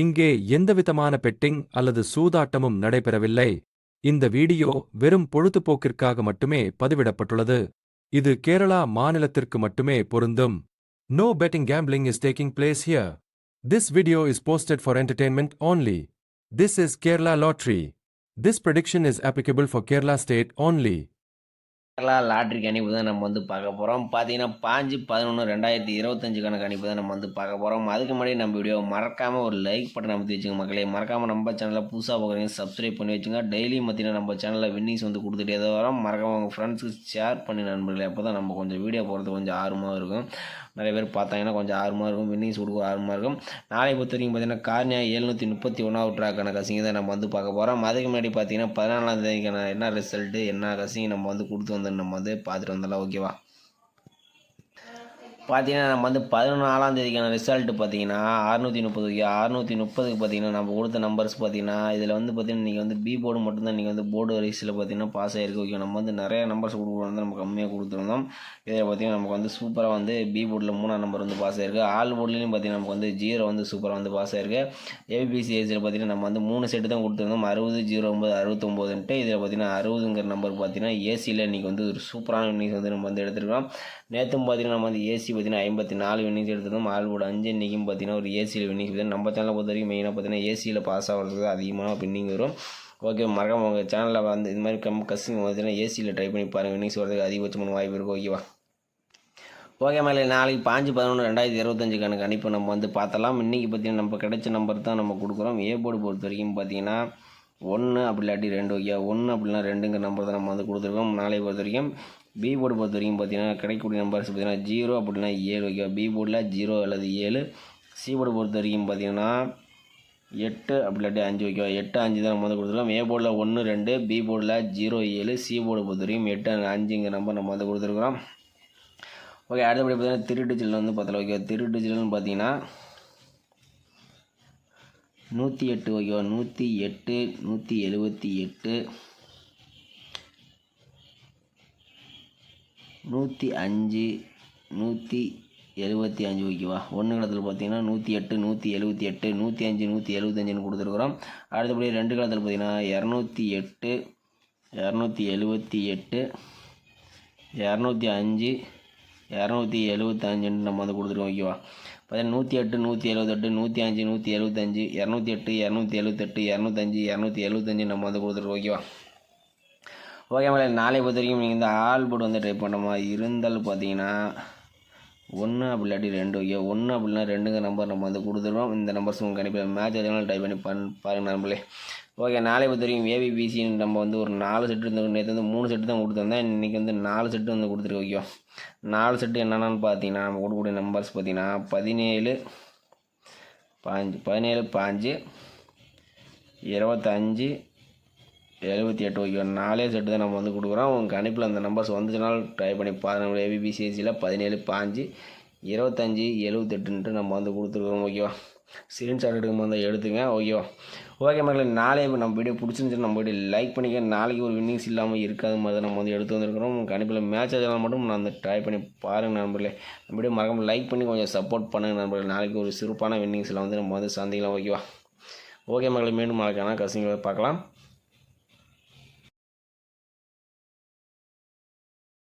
இங்கே எந்தவிதமான பெட்டிங் அல்லது சூதாட்டமும் நடைபெறவில்லை. இந்த வீடியோ வெறும் பொழுதுபோக்கிற்காக மட்டுமே பதிவிடப்பட்டுள்ளது. இது கேரளா மாநிலத்திற்கு மட்டுமே பொருந்தும். No betting gambling is taking place here this video is posted for entertainment only this is Kerala lottery this prediction is applicable for Kerala state only Kerala lottery கணிப்பு தான் நம்ம வந்து பார்க்க போகிறோம் பார்த்தீங்கன்னா பாஞ்சு பதினொன்று ரெண்டாயிரத்தி இருபத்தஞ்சுக்கான கணிப்பு தான் நம்ம வந்து பார்க்க போகிறோம் அதுக்கு முன்னாடி நம்ம வீடியோ மறக்காமல் ஒரு லைக் பட்டன் அமைத்து வச்சுங்க மக்களே. மறக்காமல் நம்ம சேனலில் புதுசாக பார்க்குறீங்க சப்ஸ்கிரைப் பண்ணி வச்சுங்க டெய்லி பார்த்தீங்கன்னா நம்ம சேனலில் வின்னிங்ஸ் வந்து கொடுத்துட்டே தான் வரோம். மறக்காமல் உங்கள் ஃப்ரெண்ட்ஸுக்கு ஷேர் பண்ணி நண்பர்களே. அப்போ தான் நம்ம கொஞ்சம் வீடியோ போகிறது கொஞ்சம் ஆர்வமாக இருக்கும். நிறைய பேர் பார்த்தாங்கன்னா கொஞ்சம் ஆர்வமாக இருக்கும். வின்னிங்ஸ் கொடுக்க ஆர்வமாக இருக்கும். நாளை பொறுத்த வரைக்கும் பார்த்தீங்கன்னா கார்னியா எழுநூற்றி முப்பத்தி ஒன்றாவது ட்ராக்கான கசிங்க தான் நம்ம வந்து பார்க்க போகிறோம் அதுக்கு முன்னாடி பார்த்தீங்கன்னா பதினாலாம் தேதிக்கான என்ன ரிசல்ட்டு என்ன கசிங்க நம்ம வந்து கொடுத்து வந்து நம்ம வந்து பார்த்துட்டு வந்துடலாம் ஓகேவா பார்த்தீங்கன்னா நம்ம வந்து பதினொன்றாம் தேதிக்கான ரிசல்ட் பார்த்தீங்கன்னா அறுநூற்றி முப்பதுக்கு அறுநூற்றி முப்பதுக்கு பார்த்தீங்கன்னா நம்ம கொடுத்த நம்பர்ஸ் பார்த்தீங்கன்னா இதில் வந்து பார்த்தீங்கன்னா நீங்கள் வந்து பி போர்டு மட்டும்தான் நீங்கள் வந்து போர்டு வரிசையில் பார்த்தீங்கன்னா பாஸ் ஆகிருக்கு ஓகே நம்ம வந்து நிறைய நம்பர்ஸ் கொடுக்குறோம் வந்து நம்ம கம்மியாக கொடுத்துருந்தோம். இதில் பார்த்தீங்கன்னா நமக்கு வந்து சூப்பராக வந்து பி போர்டில் மூணாம் நம்பர் வந்து பாஸ் ஆயிருக்கு. ஆல் போர்ட்லேயும் பார்த்தீங்கன்னா நமக்கு வந்து ஜீரோ வந்து சூப்பராக வந்து பாஸ் ஆயிருக்கு. ஏபிசி ஏஜில் பார்த்தீங்கன்னா நம்ம வந்து மூணு செட்டு தான் கொடுத்துருந்தோம். அறுபது ஜீரோ ஒம்பது அறுபத்தொம்போதுன்ட்டு இதில் பார்த்தீங்கன்னா அறுபதுங்கிற நம்பர் பார்த்தீங்கன்னா ஏசியில் இன்றைக்கி வந்து ஒரு சூப்பரான இன்னிங்ஸ் வந்து நம்ம வந்து எடுத்துருக்கோம் நேற்றும் பார்த்தீங்கன்னா நம்ம வந்து ஏசி பார்த்தீங்கன்னா ஐம்பத்தி நாலு வின்னிங்ஸ் எடுத்திருந்தோம் ஆல்வோட அஞ்சு இன்றைக்கும் பார்த்தீங்கன்னா ஒரு ஏசியில் வின்னிங்ஸ் நம்ம சேனலை பொறுத்த வரைக்கும் மெயினாக பார்த்தீங்கன்னா ஏசியில் பாஸ் ஆகிறதுக்கு அதிகமான வின்னிங் வரும். ஓகே மறக்காம உங்கள் சேனலில் வந்து இது மாதிரி கம் கஸ்டிங் பார்த்தீங்கன்னா ஏசியில் ட்ரை பண்ணி பாருங்கள் வின்னிங்ஸ் வரதுக்கு அதிகபட்சமான வாய்ப்பு இருக்கும் ஓகேவா ஓகே மேலே நாளைக்கு பாஞ்சு பதினொன்று ரெண்டாயிரத்தி இருபத்தஞ்சு கணக்கு அனுப்பி நம்ம வந்து பார்த்தலாம் இன்றைக்கி பார்த்தீங்கன்னா நம்ம கிடைச்ச நம்பர் தான் நம்ம கொடுக்குறோம். ஏ போர்டு பொறுத்த வரைக்கும் பார்த்தீங்கன்னா ஒன்று அப்படி இல்லாட்டி ரெண்டு. ஓகே ஒன்று அப்படின்னா ரெண்டுங்கிற நம்பர் தான் நம்ம வந்து கொடுத்துருக்கோம். நாளை பொறுத்த வரைக்கும் பி போர்டு பொறுத்த வரைக்கும் பார்த்தீங்கன்னா கிடைக்கக்கூடிய நம்பர்ஸ் பார்த்தீங்கன்னா ஜீரோ அப்படின்னா ஏழு ஓகேவா பி போர்டில் ஜீரோ அல்லது ஏழு. சி போர்டு பொறுத்த வரைக்கும் பார்த்தீங்கன்னா எட்டு அப்படி இல்லாட்டி அஞ்சு ஓகேவா எட்டு அஞ்சு தான் நம்ம வந்து கொடுத்துருக்கோம். ஏ போர்டில் ஒன்று ரெண்டு. பி போர்டில் ஜீரோ ஏழு. சி போர்டு பொறுத்த வரைக்கும் எட்டு அஞ்சுங்கிற நம்பர் நம்ம வந்து கொடுத்துருக்குறோம். ஓகே அடுத்தபடி பார்த்தீங்கன்னா திருட்டு சில்லு வந்து பார்த்தல ஓகே திருட்டு சில்லுன்னு பார்த்தீங்கன்னா நூற்றி எட்டு ஓகேவா நூற்றி எட்டு நூற்றி எழுபத்தி எட்டு நூற்றி அஞ்சு நூற்றி எழுபத்தி அஞ்சு ஓகேவா ஒன்று காலத்தில் பார்த்தீங்கன்னா நூற்றி எட்டு நூற்றி எழுபத்தி எட்டு நூற்றி அஞ்சு நூற்றி எழுபத்தஞ்சுன்னு கொடுத்துருக்குறோம். அடுத்தபடி ரெண்டு காலத்தில் பார்த்தீங்கன்னா இரநூத்தி எட்டு இரநூத்தி எழுபத்தி எட்டு இரநூத்தி அஞ்சு இரநூத்தி எழுபத்தஞ்சுன்னு நம்ம வந்து கொடுத்துருக்கோம். ஓகேவா பார்த்தீங்கன்னா நூற்றி எட்டு நூற்றி எழுபத்தெட்டு நூற்றி அஞ்சு நூற்றி எழுபத்தஞ்சு இரநூத்தி எட்டு இரநூத்தி எழுபத்தெட்டு இரநூத்தஞ்சு இரநூத்தி எழுபத்தஞ்சு நம்ம வந்து கொடுத்துருக்கோம் ஓகேவா ஓகே மேடம் நாளை பொறுத்த வரைக்கும் நீங்கள் இந்த ஆல்போர்ட் வந்து ட்ரை பண்ணுற மாதிரி இருந்தாலும் பார்த்தீங்கன்னா ஒன்று அப்படி இல்லாட்டி ரெண்டு. ஐயோ ஒன்று அப்படின்னா ரெண்டுங்க நம்பர் நம்ம வந்து கொடுத்துருவோம். இந்த நம்பர்ஸ் உங்களுக்கு கண்டிப்பாக மேட்ச் எதுனாலும் டைப் பண்ணி பண் பாருங்கள் நம்பளே ஓகே நாளை பொறுத்த வரைக்கும் ஏபிபிசின்னு நம்ம வந்து ஒரு நாலு செட்டு இருந்து நேற்று வந்து மூணு செட்டு தான் கொடுத்துருந்தேன். இன்றைக்கி வந்து நாலு செட்டு வந்து கொடுத்துருக்கு ஓகே நாலு செட்டு என்னென்னு பார்த்தீங்கன்னா நம்ம கொடுக்கக்கூடிய நம்பர்ஸ் பார்த்தீங்கன்னா பதினேழு பாஞ்சு பதினேழு பாஞ்சு இருபத்தஞ்சு எழுபத்தி எட்டு ஓகே நாலே செட்டு தான் நம்ம வந்து கொடுக்குறோம். உங்கள் கணிப்பில் அந்த நம்பர்ஸ் வந்துச்சுனாலும் ட்ரை பண்ணி பாருங்கள் ஏபிபிசிஎஸ்சியில் பதினேழு பாஞ்சு இருபத்தஞ்சி எழுபத்தெட்டுன்ட்டு நம்ம வந்து கொடுத்துருக்குறோம். ஓகேவா ஸ்க்ரீன்ஷாட் எடுக்கும் வந்து எடுத்துங்க. ஓகேவா ஓகே மக்களே நாளே நம்ம வீடியோ பிடிச்சிருந்துச்சு நம்ம வீடியோ லைக் பண்ணிக்க நாளைக்கு ஒரு வின்னிங்ஸ் இல்லாமல் இருக்காத மாதிரி தான் நம்ம வந்து எடுத்து வந்திருக்கிறோம். உங்கள் கணிப்பில் மேட்ச் ஆகலாம் மட்டும் நான் வந்து ட்ரை பண்ணி பாருங்கள் நண்பர்களே. நம்ம வீடியோ மறக்காமல் லைக் பண்ணி கொஞ்சம் சப்போர்ட் பண்ணுங்கள் நண்பர்களே. நாளைக்கு ஒரு சிறப்பான வின்னிங்ஸில் வந்து நம்ம வந்து சந்திக்கலாம். ஓகேவா ஓகே மக்களை மீண்டும் மறக்காமல் கசிங்களை பார்க்கலாம்.